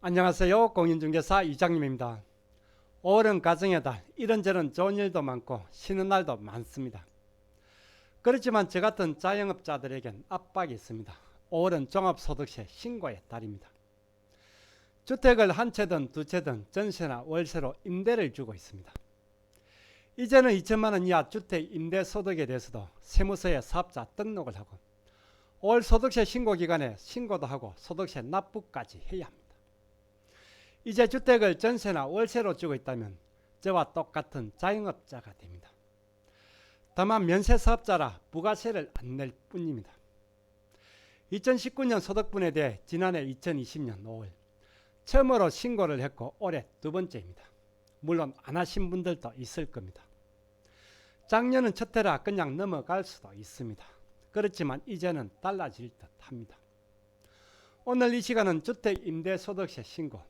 안녕하세요. 공인중개사 이장님입니다. 5월은 가정의 달, 이런저런 좋은 일도 많고 쉬는 날도 많습니다. 그렇지만 저 같은 자영업자들에겐 압박이 있습니다. 5월은 종합소득세 신고의 달입니다. 주택을 한 채든 두 채든 전세나 월세로 임대를 주고 있습니다. 이제는 2천만 원 이하 주택 임대 소득에 대해서도 세무서에 사업자 등록을 하고 올 소득세 신고 기간에 신고도 하고 소득세 납부까지 해야 합니다. 이제 주택을 전세나 월세로 주고 있다면 저와 똑같은 자영업자가 됩니다. 다만 면세 사업자라 부가세를 안 낼 뿐입니다. 2019년 소득분에 대해 지난해 2020년 5월 처음으로 신고를 했고 올해 두 번째입니다. 물론 안 하신 분들도 있을 겁니다. 작년은 첫 해라 그냥 넘어갈 수도 있습니다. 그렇지만 이제는 달라질 듯 합니다. 오늘 이 시간은 주택 임대소득세 신고,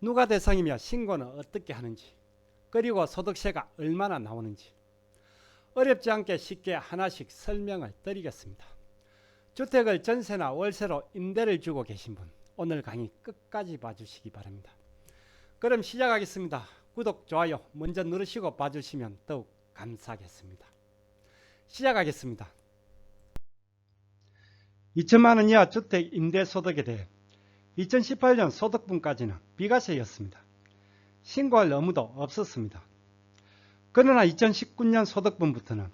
누가 대상이며 신고는 어떻게 하는지, 그리고 소득세가 얼마나 나오는지 어렵지 않게 쉽게 하나씩 설명을 드리겠습니다. 주택을 전세나 월세로 임대를 주고 계신 분, 오늘 강의 끝까지 봐주시기 바랍니다. 그럼 시작하겠습니다. 구독, 좋아요 먼저 누르시고 봐주시면 더욱 감사하겠습니다. 시작하겠습니다. 2천만 원 이하 주택 임대 소득에 대해 2018년 소득분까지는 비과세였습니다. 신고할 의무도 없었습니다. 그러나 2019년 소득분부터는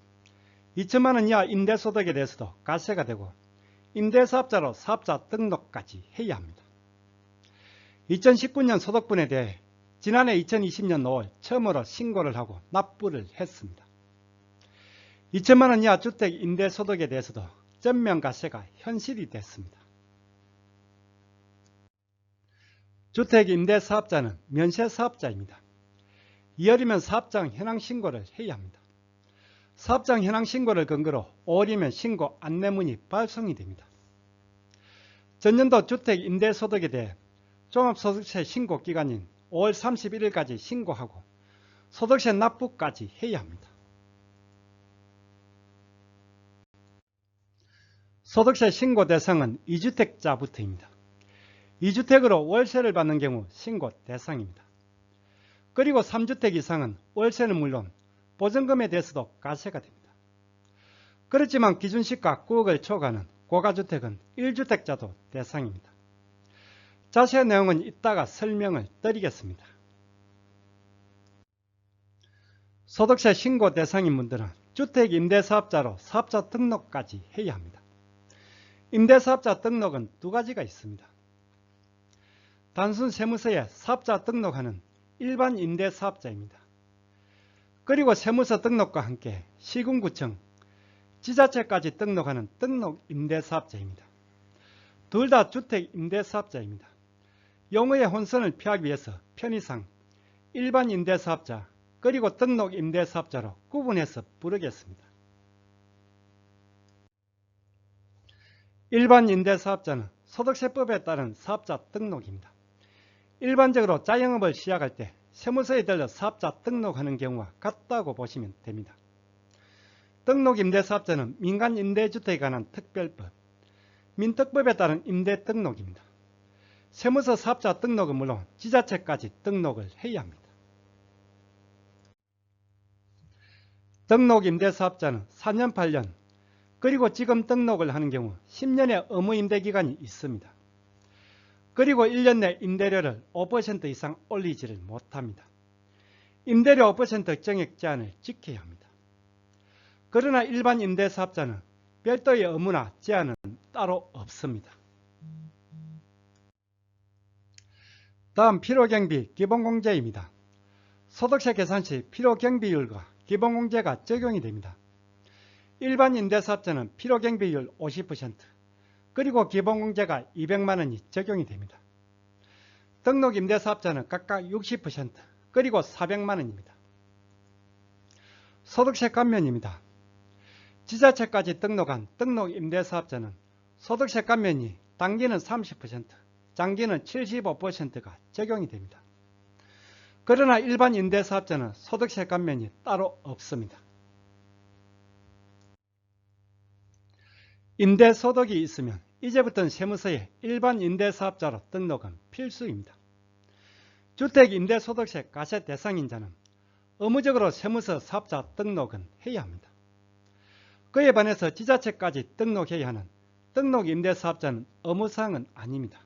2천만 원 이하 임대 소득에 대해서도 과세가 되고 임대사업자로 사업자 등록까지 해야 합니다. 2019년 소득분에 대해 지난해 2020년 5월 처음으로 신고를 하고 납부를 했습니다. 2천만 원 이하 주택 임대 소득에 대해서도 전면과세가 현실이 됐습니다. 주택 임대 사업자는 면세 사업자입니다. 2월이면 사업장 현황 신고를 해야 합니다. 사업장 현황 신고를 근거로 5월이면 신고 안내문이 발송이 됩니다. 전년도 주택 임대 소득에 대해 종합소득세 신고 기간인 5월 31일까지 신고하고 소득세 납부까지 해야 합니다. 소득세 신고 대상은 2주택자부터입니다. 2주택으로 월세를 받는 경우 신고 대상입니다. 그리고 3주택 이상은 월세는 물론 보증금에 대해서도 과세가 됩니다. 그렇지만 기준시가 9억을 초과하는 고가주택은 1주택자도 대상입니다. 자세한 내용은 이따가 설명을 드리겠습니다. 소득세 신고 대상인 분들은 주택 임대사업자로 사업자 등록까지 해야 합니다. 임대사업자 등록은 두 가지가 있습니다. 단순 세무서에 사업자 등록하는 일반 임대 사업자입니다. 그리고 세무서 등록과 함께 시군구청, 지자체까지 등록하는 등록 임대사업자입니다. 둘 다 주택 임대사업자입니다. 용어의 혼선을 피하기 위해서 편의상 일반 임대사업자 그리고 등록 임대사업자로 구분해서 부르겠습니다. 일반 임대사업자는 소득세법에 따른 사업자 등록입니다. 일반적으로 자영업을 시작할 때 세무서에 들려 사업자 등록하는 경우가 같다고 보시면 됩니다. 등록 임대사업자는 민간 임대주택에 관한 특별법, 민특법에 따른 임대 등록입니다. 세무서 사업자 등록은 물론 지자체까지 등록을 해야 합니다. 등록 임대사업자는 4년, 8년, 그리고 지금 등록을 하는 경우 10년의 의무 임대 기간이 있습니다. 그리고 1년 내 임대료를 5% 이상 올리지를 못합니다. 임대료 5% 정액 제한을 지켜야 합니다. 그러나 일반 임대사업자는 별도의 의무나 제한은 따로 없습니다. 다음 필요경비 기본공제입니다. 소득세 계산 시 필요경비율과 기본공제가 적용이 됩니다. 일반 임대사업자는 필요경비율 50%, 그리고 기본공제가 200만 원이 적용이 됩니다. 등록 임대사업자는 각각 60%, 그리고 400만 원입니다. 소득세 감면입니다. 지자체까지 등록한 등록 임대사업자는 소득세 감면이 단기는 30%, 장기는 75%가 적용이 됩니다. 그러나 일반 임대사업자는 소득세 감면이 따로 없습니다. 임대소득이 있으면 이제부터는 세무서에 일반 임대사업자로 등록은 필수입니다. 주택임대소득세 과세 대상인 자는 의무적으로 세무서 사업자 등록은 해야 합니다. 그에 반해서 지자체까지 등록해야 하는 등록임대사업자는 의무사항은 아닙니다.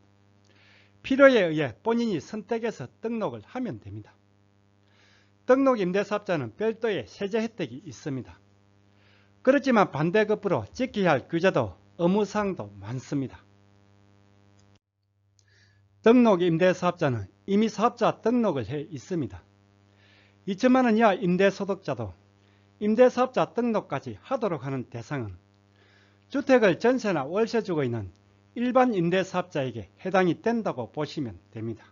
필요에 의해 본인이 선택해서 등록을 하면 됩니다. 등록임대사업자는 별도의 세제 혜택이 있습니다. 그렇지만 반대급부로 지켜야 할 규제도 의무사항도 많습니다. 등록 임대사업자는 이미 사업자 등록을 해 있습니다. 2천만원 이하 임대소득자도 임대사업자 등록까지 하도록 하는 대상은 주택을 전세나 월세 주고 있는 일반 임대사업자에게 해당이 된다고 보시면 됩니다.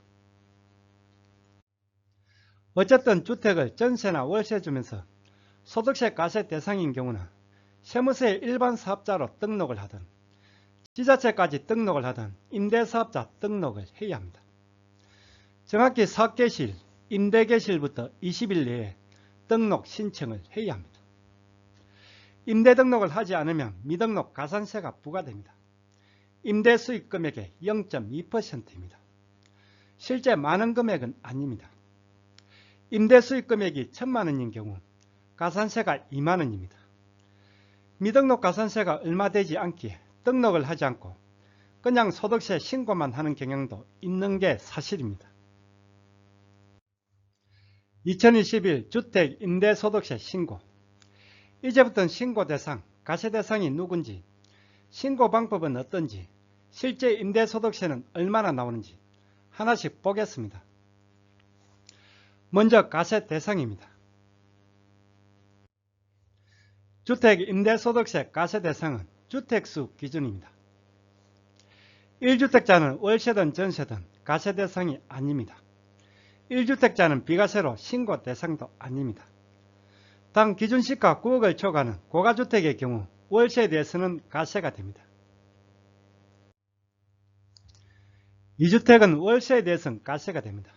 어쨌든 주택을 전세나 월세 주면서 소득세 과세 대상인 경우는 세무서에 일반 사업자로 등록을 하든 지자체까지 등록을 하든 임대사업자 등록을 해야 합니다. 정확히 사업개실, 임대개실부터 20일 내에 등록 신청을 해야 합니다. 임대 등록을 하지 않으면 미등록 가산세가 부과됩니다. 임대 수익 금액의 0.2%입니다. 실제 많은 금액은 아닙니다. 임대 수익 금액이 1천만원인 경우 가산세가 2만원입니다. 미등록 가산세가 얼마 되지 않기에 등록을 하지 않고 그냥 소득세 신고만 하는 경향도 있는 게 사실입니다. 2021 주택 임대소득세 신고 이제부터는 신고 대상, 가세 대상이 누군지, 신고 방법은 어떤지, 실제 임대소득세는 얼마나 나오는지 하나씩 보겠습니다. 먼저 가세 대상입니다. 주택 임대소득세 가세 대상은 주택수 기준입니다. 1주택자는 월세든 전세든 가세 대상이 아닙니다. 1주택자는 비과세로 신고 대상도 아닙니다. 당 기준시가 9억을 초과하는 고가주택의 경우 월세에 대해서는 가세가 됩니다. 2주택은 월세에 대해서는 가세가 됩니다.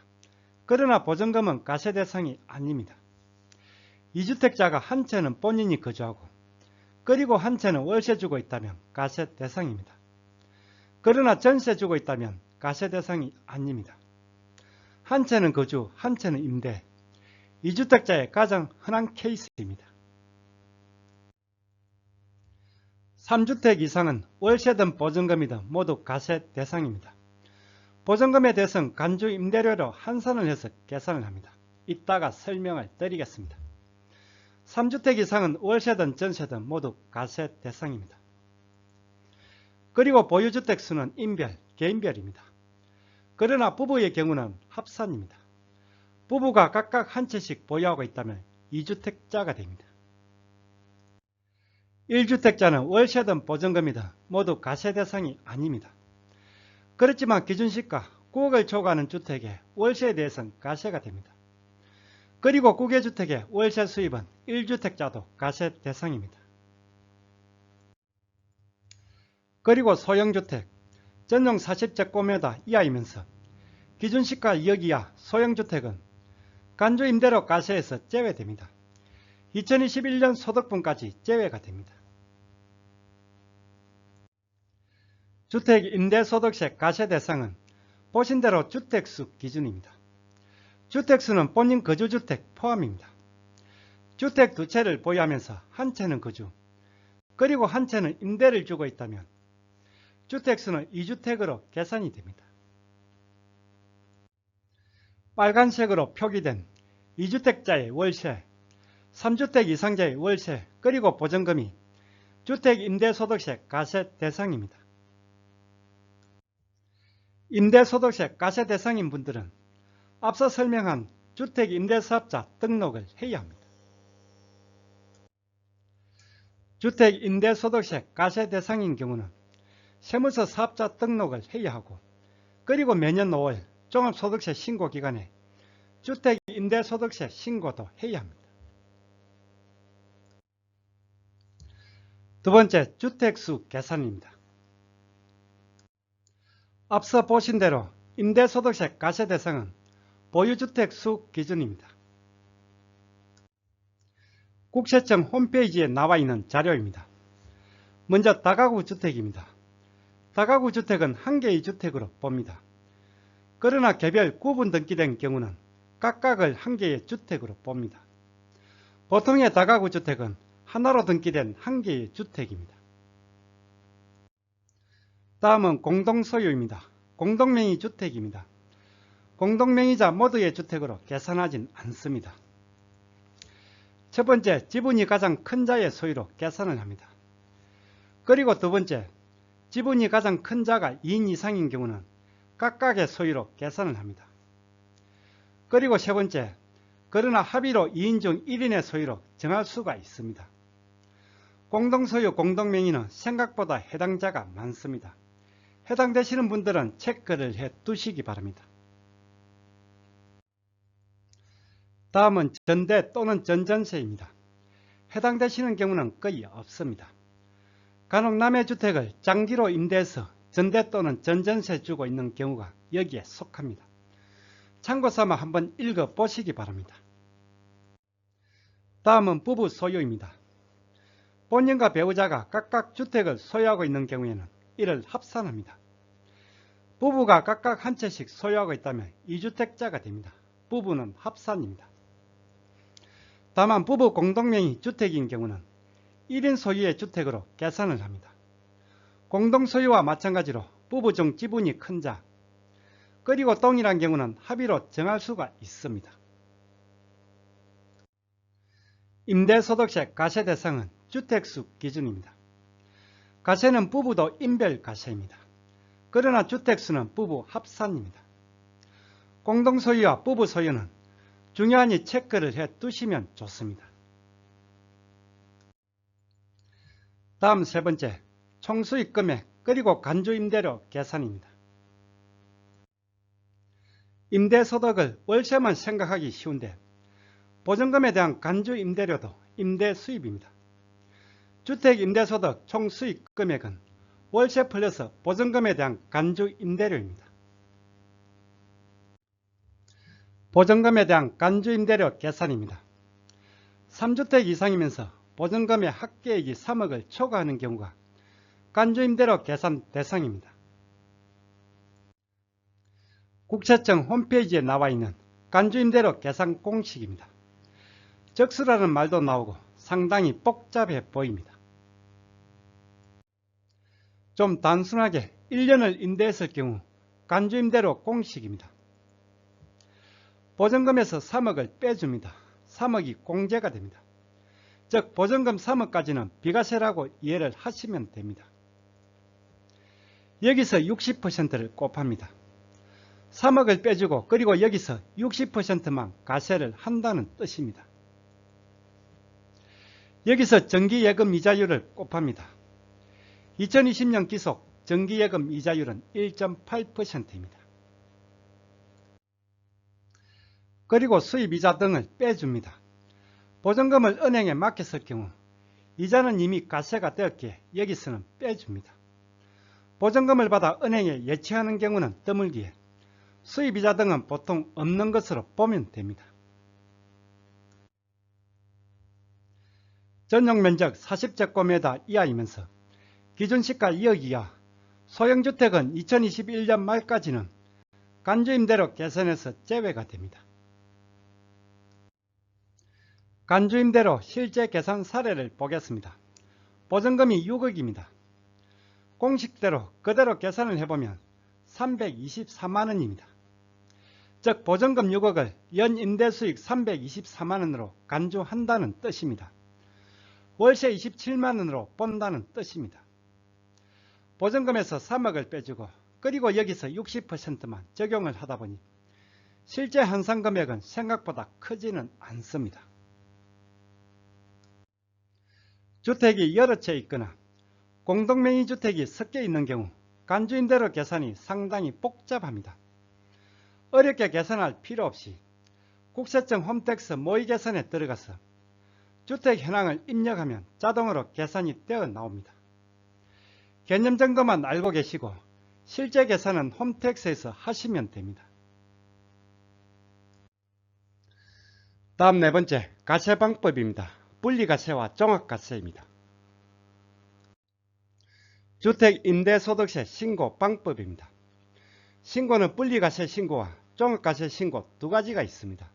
그러나 보증금은 가세 대상이 아닙니다. 2주택자가 한 채는 본인이 거주하고 그리고 한 채는 월세 주고 있다면 가세 대상입니다. 그러나 전세 주고 있다면 가세 대상이 아닙니다. 한 채는 거주, 한 채는 임대. 2주택자의 가장 흔한 케이스입니다. 3주택 이상은 월세든 보증금이든 모두 가세 대상입니다. 보증금에 대해서는 간주 임대료로 환산을 해서 계산을 합니다. 이따가 설명을 드리겠습니다. 3주택 이상은 월세든 전세든 모두 가세 대상입니다. 그리고 보유주택 수는 인별, 개인별입니다. 그러나 부부의 경우는 합산입니다. 부부가 각각 한 채씩 보유하고 있다면 2주택자가 됩니다. 1주택자는 월세든 보증금이든 모두 가세 대상이 아닙니다. 그렇지만 기준시가 9억을 초과하는 주택의 월세에 대해서는 가세가 됩니다. 그리고 국외주택의 월세 수입은 1주택자도 가세 대상입니다. 그리고 소형주택, 전용 40제곱미터 이하이면서 기준시가 2억 이하 소형주택은 간주임대료 가세에서 제외됩니다. 2021년 소득분까지 제외가 됩니다. 주택 임대소득세 가세 대상은 보신 대로 주택수 기준입니다. 주택수는 본인 거주주택 포함입니다. 주택 두 채를 보유하면서 한 채는 거주, 그리고 한 채는 임대를 주고 있다면 주택수는 2주택으로 계산이 됩니다. 빨간색으로 표기된 2주택자의 월세, 3주택 이상자의 월세, 그리고 보증금이 주택 임대소득세 가세 대상입니다. 임대소득세 가세 대상인 분들은 앞서 설명한 주택 임대사업자 등록을 해야 합니다. 주택 임대소득세 가세 대상인 경우는 세무서 사업자 등록을 해야 하고 그리고 매년 5월 종합소득세 신고 기간에 주택 임대소득세 신고도 해야 합니다. 두 번째 주택수 계산입니다. 앞서 보신 대로 임대소득세 가세 대상은 보유주택 수 기준입니다. 국세청 홈페이지에 나와 있는 자료입니다. 먼저 다가구 주택입니다. 다가구 주택은 한 개의 주택으로 봅니다. 그러나 개별 구분 등기된 경우는 각각을 한 개의 주택으로 봅니다. 보통의 다가구 주택은 하나로 등기된 한 개의 주택입니다. 다음은 공동소유입니다. 공동명의 주택입니다. 공동명의자 모두의 주택으로 계산하진 않습니다. 첫 번째, 지분이 가장 큰 자의 소유로 계산을 합니다. 그리고 두 번째, 지분이 가장 큰 자가 2인 이상인 경우는 각각의 소유로 계산을 합니다. 그리고 세 번째, 그러나 합의로 2인 중 1인의 소유로 정할 수가 있습니다. 공동소유 공동명의는 생각보다 해당자가 많습니다. 해당되시는 분들은 체크를 해 두시기 바랍니다. 다음은 전대 또는 전전세입니다. 해당되시는 경우는 거의 없습니다. 간혹 남의 주택을 장기로 임대해서 전대 또는 전전세 주고 있는 경우가 여기에 속합니다. 참고삼아 한번 읽어보시기 바랍니다. 다음은 부부 소유입니다. 본인과 배우자가 각각 주택을 소유하고 있는 경우에는 이를 합산합니다. 부부가 각각 한 채씩 소유하고 있다면 2주택자가 됩니다. 부부는 합산입니다. 다만 부부 공동명의 주택인 경우는 1인 소유의 주택으로 계산을 합니다. 공동 소유와 마찬가지로 부부 중 지분이 큰 자, 그리고 동일한 경우는 합의로 정할 수가 있습니다. 임대소득세 가세 대상은 주택수 기준입니다. 가세는 부부도 인별 가세입니다. 그러나 주택수는 부부 합산입니다. 공동소유와 부부 소유는 중요하니 체크를 해 두시면 좋습니다. 다음 세 번째, 총수익 금액 그리고 간주 임대료 계산입니다. 임대소득을 월세만 생각하기 쉬운데 보증금에 대한 간주 임대료도 임대 수입입니다. 주택 임대소득 총 수익 금액은 월세 플러스 보증금에 대한 간주 임대료입니다. 보증금에 대한 간주 임대료 계산입니다. 3주택 이상이면서 보증금의 합계액이 3억을 초과하는 경우가 간주 임대료 계산 대상입니다. 국세청 홈페이지에 나와 있는 간주 임대료 계산 공식입니다. 적수라는 말도 나오고 상당히 복잡해 보입니다. 좀 단순하게 1년을 임대했을 경우 간주 임대료 공식입니다. 보증금에서 3억을 빼줍니다. 3억이 공제가 됩니다. 즉 보증금 3억까지는 비과세라고 이해를 하시면 됩니다. 여기서 60%를 곱합니다. 3억을 빼주고 그리고 여기서 60%만 가세를 한다는 뜻입니다. 여기서 정기예금 이자율을 곱합니다. 2020년 기속 정기예금 이자율은 1.8%입니다. 그리고 수입이자 등을 빼줍니다. 보증금을 은행에 맡겼을 경우 이자는 이미 가세가 되었기에 여기서는 빼줍니다. 보증금을 받아 은행에 예치하는 경우는 드물기에 수입이자 등은 보통 없는 것으로 보면 됩니다. 전용 면적 40제곱미터 이하이면서 기준시가 2억 이하, 소형주택은 2021년 말까지는 간주임대로 개선해서 제외가 됩니다. 간주임대로 실제 계산 사례를 보겠습니다. 보증금이 6억입니다. 공식대로 그대로 계산을 해보면 324만원입니다. 즉 보증금 6억을 연 임대수익 324만원으로 간주한다는 뜻입니다. 월세 27만원으로 본다는 뜻입니다. 보증금에서 3억을 빼주고 그리고 여기서 60%만 적용을 하다 보니 실제 환산 금액은 생각보다 크지는 않습니다. 주택이 여러 채 있거나 공동명의 주택이 섞여 있는 경우 간주임대료 계산이 상당히 복잡합니다. 어렵게 계산할 필요 없이 국세청 홈택스 모의 계산에 들어가서 주택 현황을 입력하면 자동으로 계산이 되어 나옵니다. 개념 정도만 알고 계시고 실제 계산은 홈택스에서 하시면 됩니다. 다음 네 번째 가세 방법입니다. 분리가세와 종합가세입니다. 주택 임대소득세 신고 방법입니다. 신고는 분리과세 신고와 종합과세 신고 두 가지가 있습니다.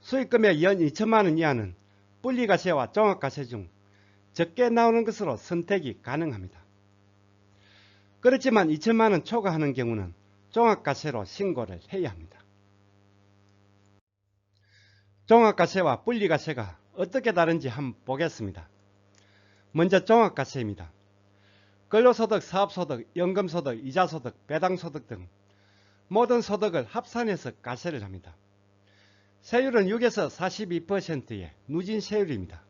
수익금액 연 2천만원 이하는 분리과세와 종합과세 중 적게 나오는 것으로 선택이 가능합니다. 그렇지만 2천만원 초과하는 경우는 종합과세로 신고를 해야 합니다. 종합과세와 분리과세가 어떻게 다른지 한번 보겠습니다. 먼저 종합과세입니다. 근로소득, 사업소득, 연금소득, 이자소득, 배당소득 등 모든 소득을 합산해서 과세를 합니다. 세율은 6에서 42%의 누진 세율입니다.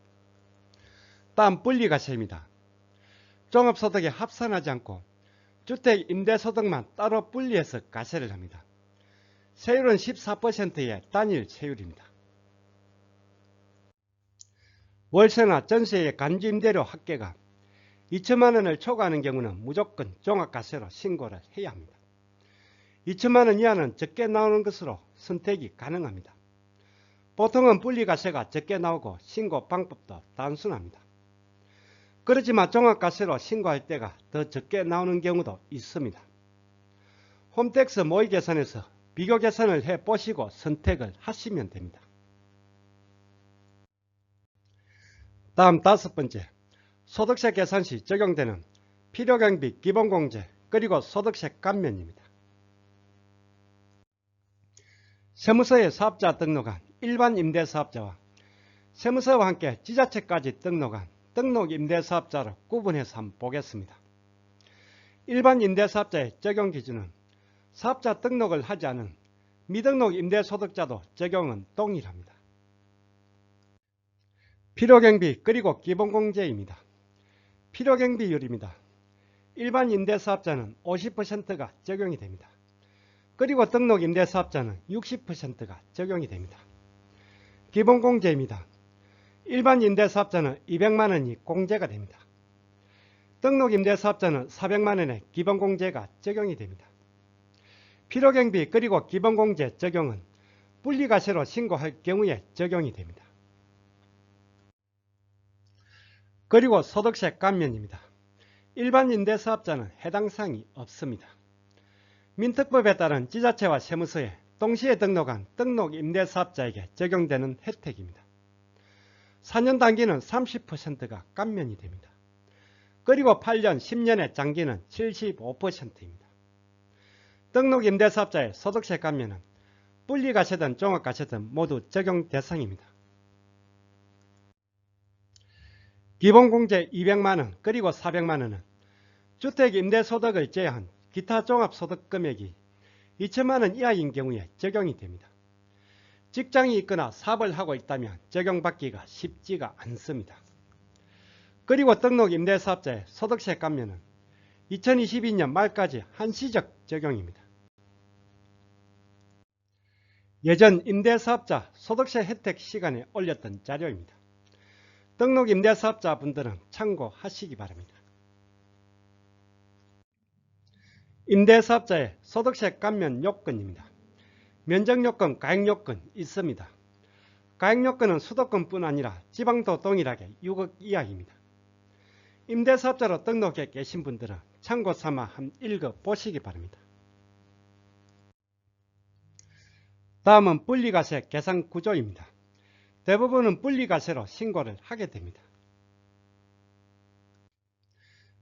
다음 분리과세입니다. 종합소득에 합산하지 않고 주택 임대소득만 따로 분리해서 과세를 합니다. 세율은 14%의 단일 세율입니다. 월세나 전세의 간주임대료 합계가 2천만 원을 초과하는 경우는 무조건 종합과세로 신고를 해야 합니다. 2천만 원 이하는 적게 나오는 것으로 선택이 가능합니다. 보통은 분리과세가 적게 나오고 신고 방법도 단순합니다. 그렇지만 종합과세로 신고할 때가 더 적게 나오는 경우도 있습니다. 홈택스 모의 계산에서 비교 계산을 해 보시고 선택을 하시면 됩니다. 다음 다섯 번째, 소득세 계산 시 적용되는 필요경비 기본공제 그리고 소득세 감면입니다. 세무서에 사업자 등록한 일반 임대사업자와 세무서와 함께 지자체까지 등록한 등록 임대사업자를 구분해서 한번 보겠습니다. 일반 임대사업자의 적용 기준은 사업자 등록을 하지 않은 미등록 임대소득자도 적용은 동일합니다. 필요경비 그리고 기본공제입니다. 필요경비율입니다. 일반 임대사업자는 50%가 적용이 됩니다. 그리고 등록 임대사업자는 60%가 적용이 됩니다. 기본공제입니다. 일반 임대사업자는 200만원이 공제가 됩니다. 등록 임대사업자는 400만원의 기본공제가 적용이 됩니다. 필요경비 그리고 기본공제 적용은 분리과세로 신고할 경우에 적용이 됩니다. 그리고 소득세 감면입니다. 일반 임대사업자는 해당 사항이 없습니다. 민특법에 따른 지자체와 세무서에 동시에 등록한 등록 임대사업자에게 적용되는 혜택입니다. 4년 단기는 30%가 감면이 됩니다. 그리고 8년, 10년의 장기는 75%입니다. 등록 임대사업자의 소득세 감면은 분리과세든 종합과세든 모두 적용 대상입니다. 기본공제 200만원 그리고 400만원은 주택 임대소득을 제외한 기타 종합소득 금액이 2천만원 이하인 경우에 적용이 됩니다. 직장이 있거나 사업을 하고 있다면 적용받기가 쉽지가 않습니다. 그리고 등록 임대사업자의 소득세 감면은 2022년 말까지 한시적 적용입니다. 예전 임대사업자 소득세 혜택 시간에 올렸던 자료입니다. 등록 임대사업자 분들은 참고하시기 바랍니다. 임대사업자의 소득세 감면 요건입니다. 면적요건, 가액요건 있습니다. 가액요건은 수도권뿐 아니라 지방도 동일하게 6억 이하입니다. 임대사업자로 등록해 계신 분들은 참고삼아 한 읽어보시기 바랍니다. 다음은 분리과세 계산 구조입니다. 대부분은 분리과세로 신고를 하게 됩니다.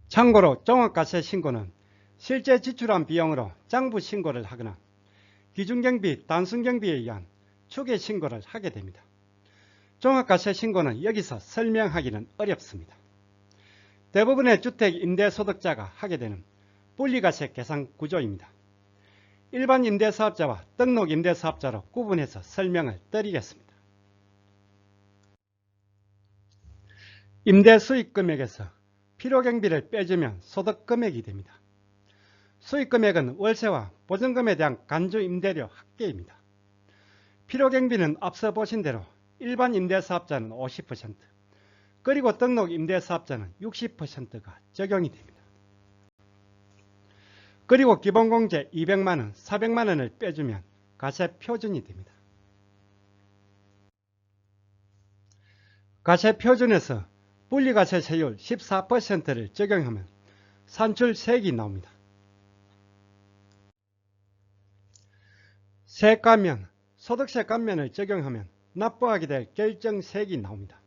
참고로 종합과세 신고는 실제 지출한 비용으로 장부 신고를 하거나 기준경비, 단순경비에 의한 추계 신고를 하게 됩니다. 종합과세 신고는 여기서 설명하기는 어렵습니다. 대부분의 주택 임대소득자가 하게 되는 분리과세 계산 구조입니다. 일반 임대사업자와 등록 임대사업자로 구분해서 설명을 드리겠습니다. 임대 수익금액에서 필요경비를 빼주면 소득금액이 됩니다. 수익금액은 월세와 보증금에 대한 간주 임대료 합계입니다. 필요경비는 앞서 보신 대로 일반 임대사업자는 50% 그리고 등록 임대사업자는 60%가 적용이 됩니다. 그리고 기본공제 200만원, 400만원을 빼주면 가세 표준이 됩니다. 가세 표준에서 분리과세 세율 14%를 적용하면 산출세액이 나옵니다. 세감면, 소득세 감면을 적용하면 납부하게 될 결정세액이 나옵니다.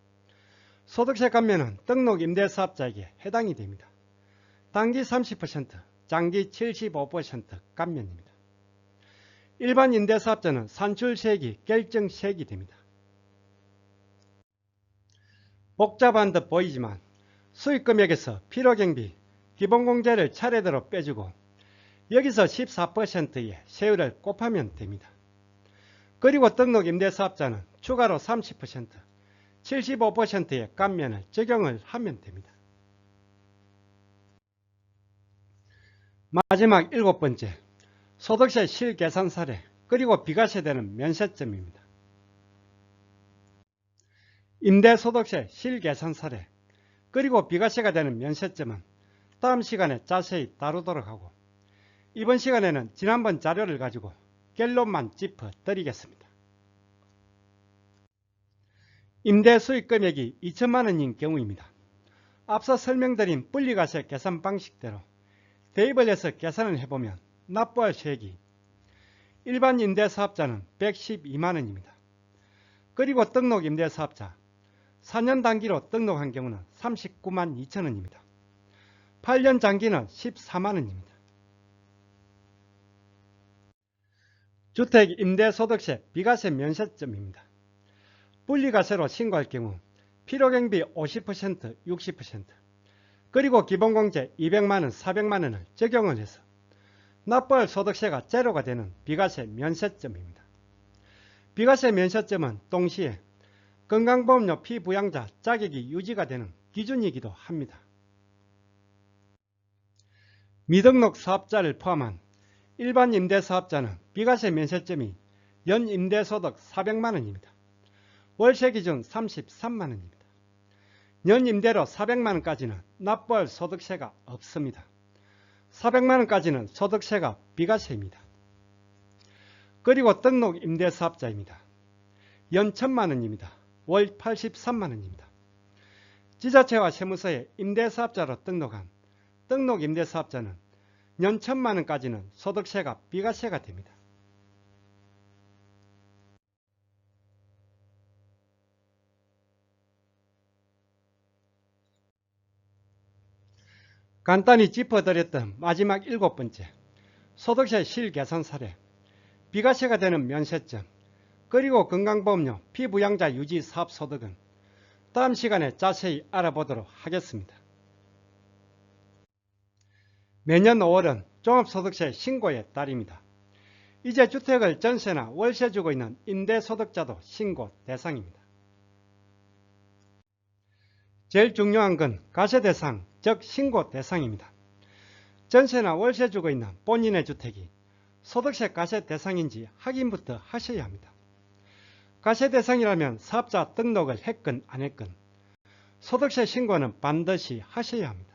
소득세 감면은 등록 임대사업자에게 해당이 됩니다. 단기 30%, 장기 75% 감면입니다. 일반 임대사업자는 산출세액이 결정세액이 됩니다. 복잡한 듯 보이지만 수익금액에서 필요경비, 기본공제를 차례대로 빼주고 여기서 14%의 세율을 곱하면 됩니다. 그리고 등록 임대사업자는 추가로 30%, 75%의 감면을 적용을 하면 됩니다. 마지막 일곱 번째, 소득세 실계산 사례 그리고 비과세되는 면세점입니다. 임대소득세 실계산 사례 그리고 비과세가 되는 면세점은 다음 시간에 자세히 다루도록 하고 이번 시간에는 지난번 자료를 가지고 결론만 짚어 드리겠습니다. 임대 수익 금액이 2천만 원인 경우입니다. 앞서 설명드린 분리과세 계산 방식대로 대입을 해서 계산을 해보면 납부할 세액이 일반 임대사업자는 112만 원입니다. 그리고 등록 임대사업자 4년 단기로 등록한 경우는 39만 2천 원입니다. 8년 장기는 14만 원입니다. 주택 임대소득세 비과세 면세점입니다. 분리과세로 신고할 경우 필요경비 50%, 60% 그리고 기본공제 200만원, 400만원을 적용을 해서 납부할 소득세가 제로가 되는 비과세 면세점입니다. 비과세 면세점은 동시에 건강보험료 피부양자 자격이 유지가 되는 기준이기도 합니다. 미등록 사업자를 포함한 일반 임대사업자는 비과세 면세점이 연 임대소득 400만원입니다. 월세 기준 33만원입니다. 연 임대로 400만원까지는 납부할 소득세가 없습니다. 400만원까지는 소득세가 비과세입니다. 그리고 등록 임대사업자입니다. 연 1000만원입니다. 월 83만원입니다. 지자체와 세무서에 임대사업자로 등록한 등록 임대사업자는 연 1000만원까지는 소득세가 비과세가 됩니다. 간단히 짚어드렸던 마지막 일곱 번째 소득세 실계산 사례 비과세가 되는 면세점 그리고 건강보험료 피부양자 유지 사업 소득은 다음 시간에 자세히 알아보도록 하겠습니다. 매년 5월은 종합소득세 신고의 달입니다. 이제 주택을 전세나 월세 주고 있는 임대소득자도 신고 대상입니다. 제일 중요한 건 가세 대상, 즉 신고 대상입니다. 전세나 월세 주고 있는 본인의 주택이 소득세 가세 대상인지 확인부터 하셔야 합니다. 가세 대상이라면 사업자 등록을 했건 안 했건 소득세 신고는 반드시 하셔야 합니다.